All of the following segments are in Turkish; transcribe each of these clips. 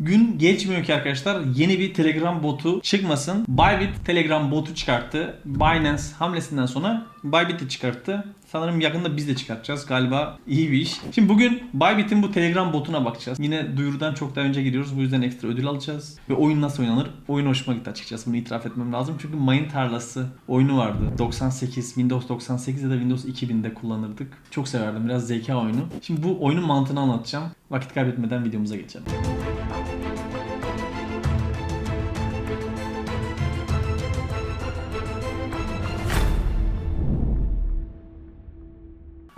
Gün geçmiyor ki arkadaşlar yeni bir Telegram botu çıkmasın. Bybit Telegram botu çıkarttı. Binance hamlesinden sonra Bybit de çıkarttı. Sanırım yakında biz de çıkartacağız. Galiba iyi bir iş. Şimdi bugün Bybit'in bu Telegram botuna bakacağız. Yine duyurudan çok daha önce giriyoruz. Bu yüzden ekstra ödül alacağız. Ve oyun nasıl oynanır? Oyun hoşuma gitti açıkçası. Bunu itiraf etmem lazım. Çünkü mayın tarlası oyunu vardı. 98, Windows 98 ya da Windows 2000'de kullanırdık. Çok severdim. Biraz zeka oyunu. Şimdi bu oyunun mantığını anlatacağım. Vakit kaybetmeden videomuza geçelim.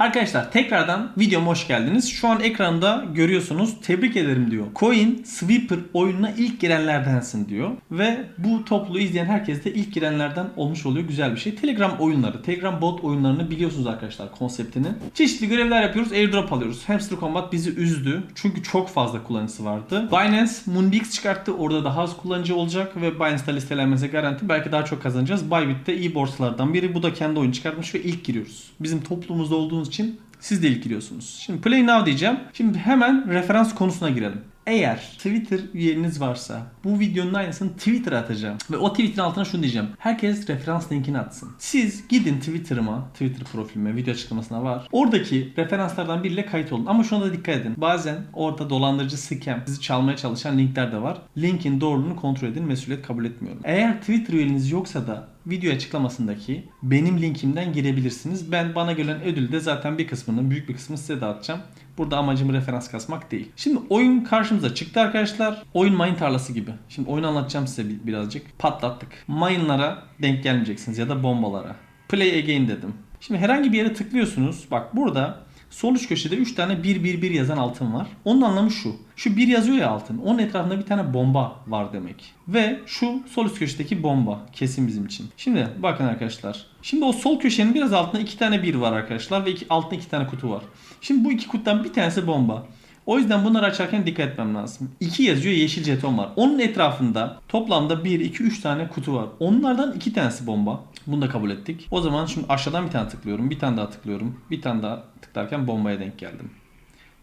Arkadaşlar tekrardan videoma hoş geldiniz. Şu an ekranda görüyorsunuz. Tebrik ederim diyor. Coin Sweeper oyununa ilk girenlerdensin diyor. Ve bu topluluğu izleyen herkes de ilk girenlerden olmuş oluyor. Güzel bir şey. Telegram oyunları, Telegram bot oyunlarını biliyorsunuz arkadaşlar konseptini. Çeşitli görevler yapıyoruz. Airdrop alıyoruz. Hamster Combat bizi üzdü. Çünkü çok fazla kullanıcısı vardı. Binance Moonbeaks çıkarttı. Orada daha az kullanıcı olacak ve Binance'da listelenmesi garanti. Belki daha çok kazanacağız. Bybit de iyi borsalardan biri. Bu da kendi oyunu çıkartmış ve ilk giriyoruz. Bizim toplumumuzda olduğunuz için siz de ilk giriyorsunuz. Şimdi play now diyeceğim. Şimdi hemen referans konusuna girelim. Eğer Twitter üyeniz varsa bu videonun aynısını Twitter'a atacağım. Ve o tweet'in altına şunu diyeceğim. Herkes referans linkini atsın. Siz gidin Twitter'ıma, Twitter profilime, video açıklamasına var. Oradaki referanslardan biriyle kayıt olun. Ama şuna da dikkat edin. Bazen orada dolandırıcı scam, sizi çalmaya çalışan linkler de var. Linkin doğruluğunu kontrol edin. Mesuliyet kabul etmiyorum. Eğer Twitter üyeniz yoksa da video açıklamasındaki benim linkimden girebilirsiniz. Ben bana gelen ödülde zaten bir kısmını, büyük bir kısmını size dağıtacağım. Burada amacım referans kasmak değil. Şimdi oyun karşımıza çıktı arkadaşlar. Oyun mayın tarlası gibi. Şimdi oyunu anlatacağım size bir- birazcık. Patlattık. Mayınlara denk gelmeyeceksiniz ya da bombalara. Play again dedim. Şimdi herhangi bir yere tıklıyorsunuz. Bak burada sol üst köşede 3 tane 111 yazan altın var. Onun anlamı şu. Şu bir yazıyor ya altın. Onun etrafında bir tane bomba var demek. Ve şu sol üst köşedeki bomba. Kesin bizim için. Şimdi bakın arkadaşlar. Şimdi o sol köşenin biraz altında iki tane bir var arkadaşlar. Ve iki, altında iki tane kutu var. Şimdi bu iki kutudan bir tanesi bomba. O yüzden bunları açarken dikkat etmem lazım. 2 yazıyor yeşil jeton var. Onun etrafında toplamda 1, 2, 3 tane kutu var. Onlardan 2 tanesi bomba. Bunu da kabul ettik. O zaman şimdi aşağıdan bir tane tıklıyorum. Bir tane daha tıklıyorum. Bir tane daha tıklarken bombaya denk geldim.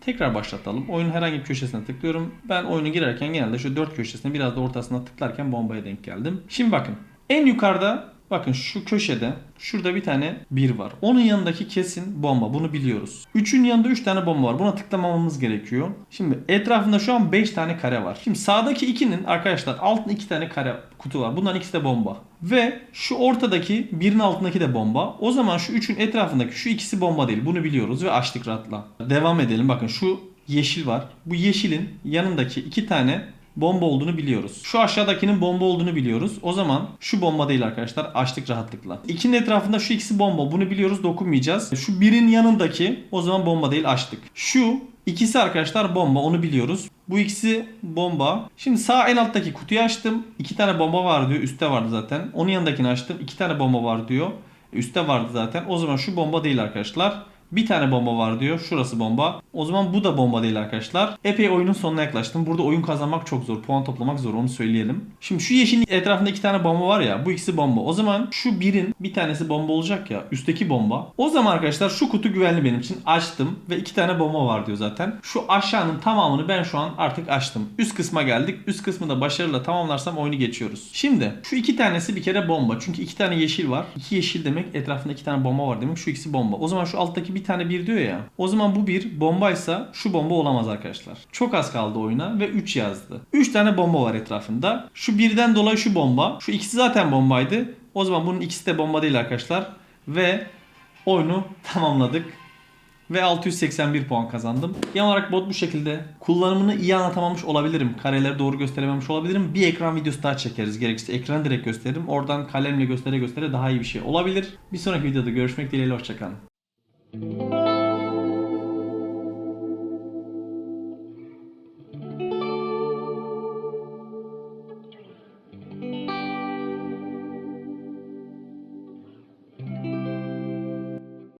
Tekrar başlatalım. Oyunun herhangi bir köşesine tıklıyorum. Ben oyunu girerken genelde şu dört köşesine biraz da ortasına tıklarken bombaya denk geldim. Şimdi bakın. En yukarıda bakın şu köşede şurada bir tane bir var. Onun yanındaki kesin bomba. Bunu biliyoruz. Üçün yanında 3 tane bomba var. Buna tıklamamamız gerekiyor. Şimdi etrafında şu an 5 tane kare var. Şimdi sağdaki ikinin arkadaşlar altında 2 tane kare kutu var. Bunların ikisi de bomba. Ve şu ortadaki birin altındaki de bomba. O zaman şu üçün etrafındaki şu ikisi bomba değil. Bunu biliyoruz ve açtık rahatla. Devam edelim. Bakın şu yeşil var. Bu yeşilin yanındaki iki tane bomba olduğunu biliyoruz. Şu aşağıdakinin bomba olduğunu biliyoruz. O zaman şu bomba değil arkadaşlar. Açtık rahatlıkla. İkinin etrafında şu ikisi bomba. Bunu biliyoruz. Dokunmayacağız. Şu birin yanındaki o zaman bomba değil. Açtık. Şu ikisi arkadaşlar bomba. Onu biliyoruz. Bu ikisi bomba. Şimdi sağ en alttaki kutuyu açtım. İki tane bomba var diyor. Üstte vardı zaten. Onun yanındakini açtım. İki tane bomba var diyor. Üstte vardı zaten. O zaman şu bomba değil arkadaşlar. Bir tane bomba var diyor. Şurası bomba. O zaman bu da bomba değil arkadaşlar. Epey oyunun sonuna yaklaştım. Burada oyun kazanmak çok zor. Puan toplamak zor onu söyleyelim. Şimdi şu yeşilin etrafında iki tane bomba var ya. Bu ikisi bomba. O zaman şu birin bir tanesi bomba olacak ya. Üstteki bomba. O zaman arkadaşlar şu kutu güvenli benim için. Açtım ve iki tane bomba var diyor zaten. Şu aşağının tamamını ben şu an artık açtım. Üst kısma geldik. Üst kısmı da başarıyla tamamlarsam oyunu geçiyoruz. Şimdi şu iki tanesi bir kere bomba. Çünkü iki tane yeşil var. İki yeşil demek etrafında iki tane bomba var demek. Şu ikisi bomba. O zaman şu alttaki bir tane bir diyor ya. O zaman bu bir bombaysa şu bomba olamaz arkadaşlar. Çok az kaldı oyuna ve 3 yazdı. 3 tane bomba var etrafında. Şu birden dolayı şu bomba. Şu ikisi zaten bombaydı. O zaman bunun ikisi de bomba değil arkadaşlar. Ve oyunu tamamladık. Ve 681 puan kazandım. Genel olarak bot bu şekilde. Kullanımını iyi anlatamamış olabilirim. Kareleri doğru gösterememiş olabilirim. Bir ekran videosu daha çekeriz. Gerekirse ekranı direkt gösteririm. Oradan kalemle göstere göstere daha iyi bir şey olabilir. Bir sonraki videoda görüşmek dileğiyle. Hoşçakalın. Thank you.